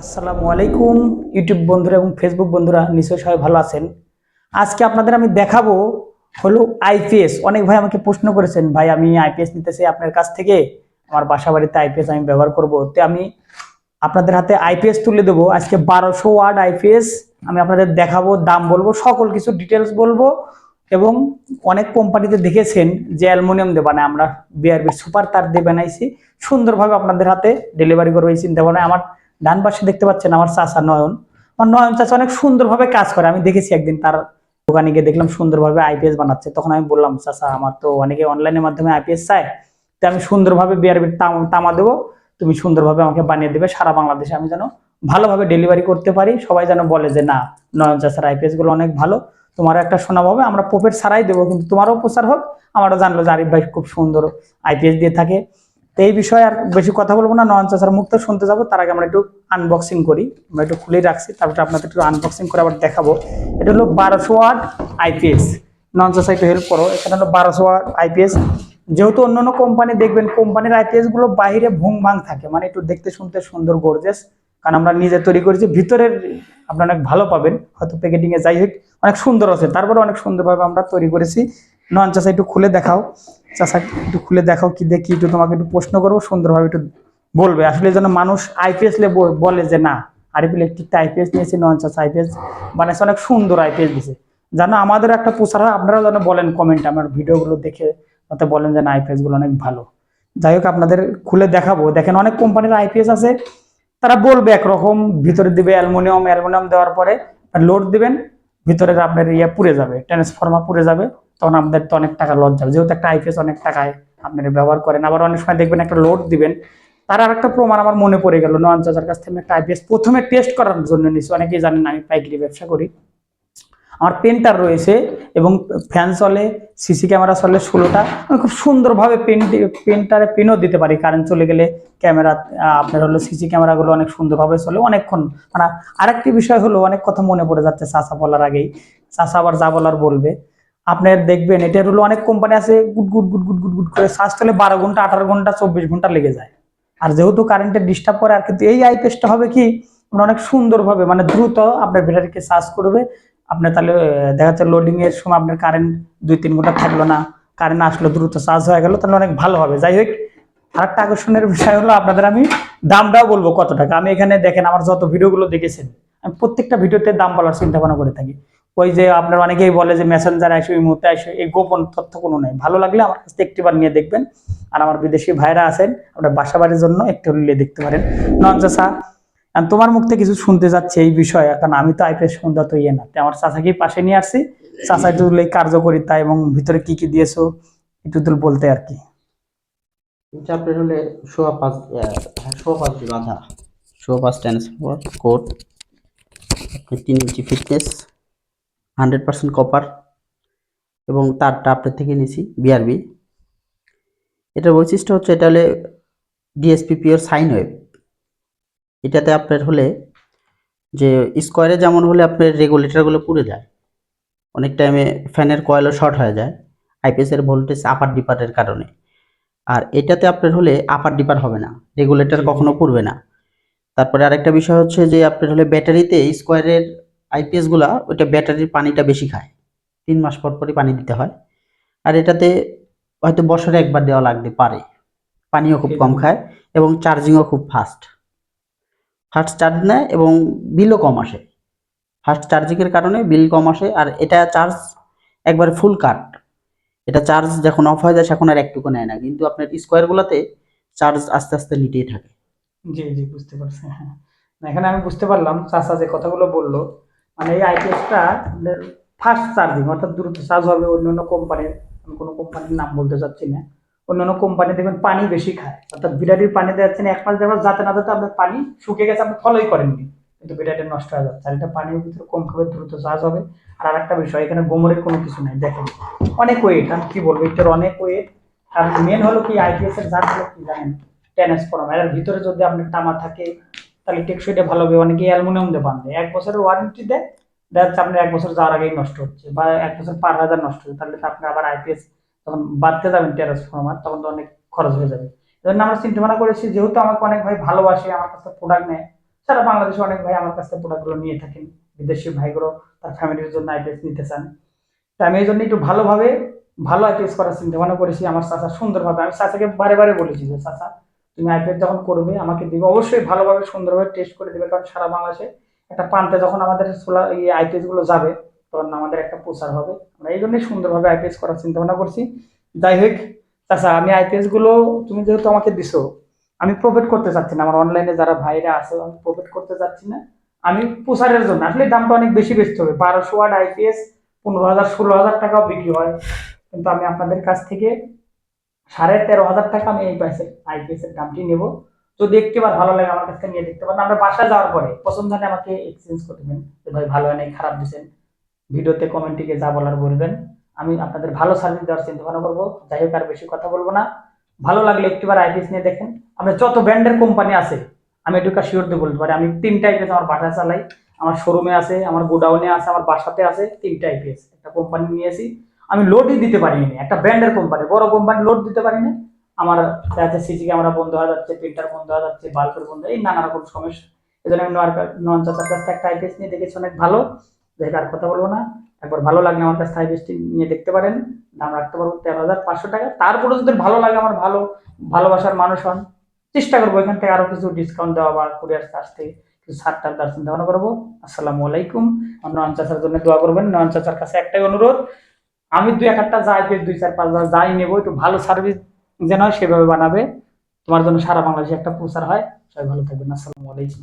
আসসালামু আলাইকুম, ইউটিউব বন্ধুরা এবং ফেসবুক বন্ধুরা, নিশ্চয়ই সবাই ভালো আছেন। আজকে আপনাদের আমি দেখাবো হলো আইপিএস অনেক ভাই আমাকে প্রশ্ন করেছেন, ভাই, আমি আইপিএস নিতে চাই আপনার কাছ থেকে, আমার বাসা বাড়িতে আইপিএস আমি ব্যবহার করব। তো আমি আপনাদের হাতে আইপিএস তুলে দেবো। আজকে বারোশো ওয়ার্ড আইপিএস আমি আপনাদের দেখাবো, দাম বলব, সকল কিছু ডিটেলস বলব এবং অনেক কোম্পানিতে দেখেছেন যে অ্যালুমিনিয়াম দিয়ে বানায় আমরা বিআরবি সুপার তার দিয়ে বানাইছি, সুন্দরভাবে আপনাদের হাতে ডেলিভারি করব এই চিন্তা ভাবনা। আমার ডান পাশে দেখতে পাচ্ছেন আমার চাচা নয়ন। আমার নয়ন চাচা অনেক সুন্দরভাবে কাজ করে। আমি দেখেছি একদিন তার দোকানে গিয়ে দেখলাম সুন্দরভাবে আইপিএস বানাচ্ছে। তখন আমি বললাম, চাচা, আমার তো অনেকে অনলাইনের মাধ্যমে আইপিএস চায়। তো আমি সুন্দরভাবে বিআরবির তামা দেবো। তুমি সুন্দরভাবে আমাকে বানিয়ে দেবে সারা বাংলাদেশে। আমি যেন ভালোভাবে ডেলিভারি করতে পারি। সবাই যেন বলে যে, না, নয়ন চাচার আইপিএসগুলো অনেক ভালো। তোমারও একটা শোনাব হবে। আমরা পোপের ছাড়াই দেবো। কিন্তু তোমারও প্রচার হোক। আমারও জানলো যে আরিফ ভাই খুব সুন্দর আইপিএস দিয়ে থাকে। তো এই বিষয়ে আর বেশি কথা বলব না, নয়ন চাচার মুখ তো শুনতে যাব, তার আগে আমরা একটু আনবক্সিং করি, আমরা একটু খুলেই রাখছি, তারপরে আপনাদের একটু আনবক্সিং করে আবার দেখাবো। এটা হলো বারোশো ওয়াট আইপিএস নয়ন চাচা একটু হেল্প করো, এখানে হলো বারোশো ওয়াট আইপিএস যেহেতু অন্য অন্য কোম্পানি দেখবেন কোম্পানির আইপিএসগুলো বাইরে ভুং ভাং থাকে মানে একটু দেখতে শুনতে সুন্দর গর্জেস কারণ আমরা নিজে তৈরি করেছি, ভিতরের আপনারা অনেক ভালো পাবেন, হয়তো প্যাকেটিং এ যাই হোক, অনেক সুন্দর আছে, তারপরে অনেক সুন্দরভাবে আমরা তৈরি করেছি। নন চাষা একটু খুলে দেখাও। চাষা একটু খুলে দেখাও কি দেখি, একটু তোমাকে একটু প্রশ্ন করব, সুন্দরভাবে একটু বলবে। আসলে যেন মানুষ আইপিএস বলে যে, না আরিফ ইলেকট্রিকটা আইপিএস নিয়েছে নন চাষা আইপিএস বানাইছে, অনেক সুন্দর আইপিএস দিছে। যেন আমাদের একটা প্রচার হয় আপনারাও যেন বলেন কমেন্ট আমার ভিডিওগুলো দেখে যাতে বলেন যে, না আইপিএসগুলো অনেক ভালো। যাই হোক, আপনাদের খুলে দেখাবো। দেখেন, অনেক কোম্পানির আইপিএস আছে, তারা বলবে একরকম, ভিতরে দিবে অ্যালুমিনিয়াম অ্যালুমিনিয়াম দেওয়ার পরে লোড দিবেন ভিতরে আপনার ইয়ে পুড়ে যাবে ট্রান্সফর্মার পুড়ে যাবে। তখন আপনাদের তো অনেক টাকা লস যাবে যেহেতু একটা আইপিএস অনেক টাকায় আপনারা ব্যবহার করেন, আবার অনেক সময় দেখবেন একটা লোড দিবেন। তার আর একটা প্রমাণ আমার মনে পড়ে গেল, নয়ন চাচার কাছ থেকে একটা আইপিএস প্রথমে টেস্ট করার জন্য নিচ্ছি অনেকেই জানেন আমি পাইকারি ব্যবসা করি। আমার পেন্টার রয়েছে এবং ফ্যান চলে সিসি ক্যামেরা চলে, ষোলোটা। আমি খুব সুন্দরভাবে পেন্ট পেন্টারে পেনও দিতে পারি। কারেন্ট চলে গেলে ক্যামেরা আপনার হলো সিসি ক্যামেরাগুলো অনেক সুন্দরভাবে চলে। অনেকক্ষণ মানে আরেকটি বিষয় হলো, অনেক কথা মনে পড়ে যাচ্ছে চাষা বলার আগেই। চাষা আবার যা বলার বলবে। আপনার দেখবেন এটার হলো অনেক কোম্পানি আছে good good good good good good করে চার্জ চলে বারো ঘণ্টা, আঠারো ঘণ্টা, চব্বিশ ঘণ্টা লেগে যায়। আর যেহেতু কারেন্টের ডিস্টার্ব করে, আর কিন্তু এই আইপিএসটা হবে কি আপনার অনেক সুন্দরভাবে মানে দ্রুত আপনার ব্যাটারিকে চার্জ করবে। আপনার তাহলে দেখা যাচ্ছে লোডিং এর সময় আপনার কারেন্ট দুই তিন ঘণ্টা থাকল না কারেন্ট আসলো, দ্রুত চার্জ হয়ে গেল, তাহলে অনেক ভালো হবে। যাই হোক আর একটা আকর্ষণের বিষয় হলো, আপনাদের আমি দামটাও বলব কত টাকা। আমি এখানে দেখেন, আমার যত ভিডিওগুলো দেখেছেন, আমি প্রত্যেকটা ভিডিওতে দাম বলার চিন্তা ভাবনা করে থাকি। ওই যে আপনার অনেকেই বলে যে মেসেঞ্জার আসে ওই মুহূর্তে আসে এই গোপন তথ্য কোনো নেই। ভালো লাগলে আমার কাছ থেকে একটিবার নিয়ে দেখবেন। আর আমার বিদেশি ভাইরা আছেন, আপনার বাসা বাড়ির জন্য একটু নিয়ে দেখতে পারেন। নঞ্চসা আর তোমার মুখ থেকে কিছু শুনতে যাচ্ছে এই বিষয়ে, কারণ আমি তো আইপিএস সন্ধ্যা তো ইয়ে না। আমার চাচাকেই পাশে নিয়ে আসছি। চাচা একটু এই কার্যকরিতা এবং ভিতরে কি কি দিয়েছ, একটু তুল বলতে আর কি। হলে সোয়া পাঁচ সোয়া পাঁচ ট্রান্সফার কোড তিন inch fitness hundred percent copper এবং তারটা আপনার থেকে নিয়েছি বিআরবি এটার বৈশিষ্ট্য হচ্ছে এটা হলে ডিএসপি পিওর সাইন ওয়েভ এটাতে আপনার হলে যে স্কোয়ারে যেমন হলে আপনার রেগুলেটরগুলো পুড়ে যায়, অনেক টাইমে ফ্যানের কয়েলও শর্ট হয়ে যায় আইপিএসের ভোল্টেজ আপার ডিপারের কারণে। আর এটাতে আপনার হলে আপার ডিপার হবে না রেগুলেটর কখনো পড়বে না। তারপরে আরেকটা বিষয় হচ্ছে যে আপনার হলে ব্যাটারিতে স্কোয়ারের আইপিএসগুলা ওইটা ব্যাটারির পানিটা বেশি খায়। তিন মাস পর পরই পানি দিতে হয়। আর এটাতে হয়তো বছরে একবার দেওয়া লাগতে পারে। পানিও খুব কম খায় এবং চার্জিংও খুব ফাস্ট। ফাস্ট চার্জ নেয় এবং বিলও কম আসে। ফাস্ট চার্জিংয়ের কারণে বিল কম আসে আর এটা চার্জ একবারে ফুল কাট। এটা চার্জ যখন অফ হয়ে যায় তখন আর একটুকু নেয় না। কিন্তু আপনার স্কোয়ারগুলোতে চার্জ আস্তে আস্তে নিতেই থাকে। জি জি বুঝতে পারছি। হ্যাঁ এখানে আমি বুঝতে পারলাম চাচা যে কথাগুলো বলল। মানে এই আইপিএসটা ফাস্ট চার্জিং অর্থাৎ দ্রুত চার্জ হবে অন্য অন্য কোম্পানির আমি কোনো কোম্পানির নাম বলতে চাচ্ছি না। অন্য অন্য কোম্পানি দেখবেন পানি বেশি খায়। অর্থাৎ বিরাটির পানি দেওয়া যাচ্ছে এক মাস মাস যাতে না যাতে আপনার পানি শুকিয়ে গেছে, আপনি ফলোই করেননি। কিন্তু বিরাটি নষ্ট হয়ে যাচ্ছে। আর এটা পানির ভিতরে কম খাবে, দ্রুত চার্জ হবে। আর আরেকটা বিষয়, এখানে গোমরের কোনো কিছু নাই। দেখেন, অনেক ওয়েট আমি কি বলব? এটার অনেক ওয়েট আর মেন হলো কি আইপিএস এর জাত হলো কি জানেন? ট্রান্সফর্মার এর ভিতরে যদি আপনার টামা থাকে তাহলে টেকসইটা ভালো হবে অনেকে অ্যালুমিনিয়াম দিয়ে বাঁধে। এক বছরের ওয়ারেন্টি দেয় দেখা যাচ্ছে আপনার এক বছর যাওয়ার আগেই নষ্ট হচ্ছে বা এক বছর পার হাজার নষ্ট হচ্ছে, তাহলে তো আপনি আবার আইপিএস তখন বাদতে যাবেন ট্রান্সফর্মার তখন তো অনেক খরচ হয়ে যাবে। এই জন্য আমরা চিন্তা ভাবনা করেছি, যেহেতু আমাকে অনেক ভাই ভালোবাসে, আমার কাছে প্রোডাক্ট নেয়, সারা বাংলাদেশে অনেক ভাই আমার কাছে প্রোডাক্টগুলো নিয়ে থাকেন, বিদেশি ভাইগুলো তার ফ্যামিলির জন্য আইপিএস নিতে চান। তো আমি এই জন্য একটু ভালোভাবে, ভালো আইপিএস করার চিন্তা ভাবনা করেছি, আমার চাচা সুন্দরভাবে, আমি চাচাকে বারে বারে বলেছি যে, চাচা তুমি আইপিএস যখন করবে, আমাকে দিবে। অবশ্যই ভালোভাবে, সুন্দরভাবে টেস্ট করে দেবে, কারণ সারা বাংলাদেশে একটা প্রান্তে যখন আমাদের সোলার এই আইপিএসগুলো যাবে, তখন আমাদের একটা প্রচার হবে। আমরা এই জন্যই সুন্দরভাবে আইপিএস করার চিন্তা ভাবনা করছি। যাই হোক চাচা আমি আইপিএসগুলো তুমি যেহেতু আমাকে দিছো, আমি প্রফিট করতে চাচ্ছি না। আমার অনলাইনে যারা ভাইরা আছে, আমি প্রফিট করতে চাচ্ছি না। আমি প্রচারের জন্য, আসলে দামটা অনেক বেশি বেচতে হবে। বারোশো ওয়াট আইপিএস পনেরো হাজার, ষোলো হাজার টাকাও বিক্রি হয়। কিন্তু আমি আপনাদের কাছ থেকে সাড়ে তেরো হাজার টাকা আমি এই পাইছে আইপিএস এর দামটি নেব। যদি একটিবার ভালো লাগে আমার কাছ নিয়ে দেখতে পারেন। আমরা বাসায় যাওয়ার পরে পছন্দ হলে আমাকে এক্সচেঞ্জ করে দেবেন ভাই ভালো হয় নাই, খারাপ দিচ্ছেন ভিডিওতে কমেন্টে যা বলার বলবেন। আমি আপনাদের ভালো সার্ভিস দেওয়ার চিন্তা ভাবনা করব। যাই হোক, আর বেশি কথা বলব না। ভালো লাগলে একটিবার আইপিএস নিয়ে দেখেন। আমরা যত ব্র্যান্ডের কোম্পানি আছে, আমি এটুকু শিওর দিয়ে বলতে পারি। আমি তিনটা আইপিএস আমার বাসায় চালাই। আমার শোরুমে আছে, আমার গোডাউনে আছে, আমার বাসাতে আছে, তিনটা আইপিএস একটা কোম্পানি নিয়েছি আমি লোডই দিতে পারিনি। একটা ব্র্যান্ডের কোম্পানি বড় কোম্পানি লোড দিতে পারিনি। আমার দেখা সিসি ক্যামেরা বন্ধ হয়ে যাচ্ছে প্রিন্টার বন্ধ হয়ে যাচ্ছে বাল্বের বন্ধ, এই নানা রকম সমস্যা। এই জন্য আমি নন চাচার কাছ থেকে একটা আইপিএস নিয়ে দেখেছি, অনেক ভালো। হোক আর কথা বলব না। একবার ভালো লাগলে আমার কাছ আইপিএসটি নিয়ে দেখতে পারেন। দাম রাখতে পারব তেরো হাজার পাঁচশো টাকা। তারপরে যদি ভালো লাগে আমার ভালো, ভালোবাসার মানুষ হন, চেষ্টা করব এখান থেকে আরও কিছু ডিসকাউন্ট দেওয়া বা কুরিয়ার চার্জ থেকে কিছু টার দেওয়ার চিন্তা করব। আসসালামু আলাইকুম। নয়ন চাচার জন্য দোয়া করবেন। নয়ন চাচার কাছে একটাই অনুরোধ আমি দুই এক একটা যাই দুই চার পাঁচ হাজার যাই নেব, একটু ভালো সার্ভিস যেন হয় সেভাবে বানাবে। তোমার জন্য সারা বাংলাদেশে একটা প্রচার হয়। সবাই ভালো থাকবেন। আসসালামু আলাইকুম।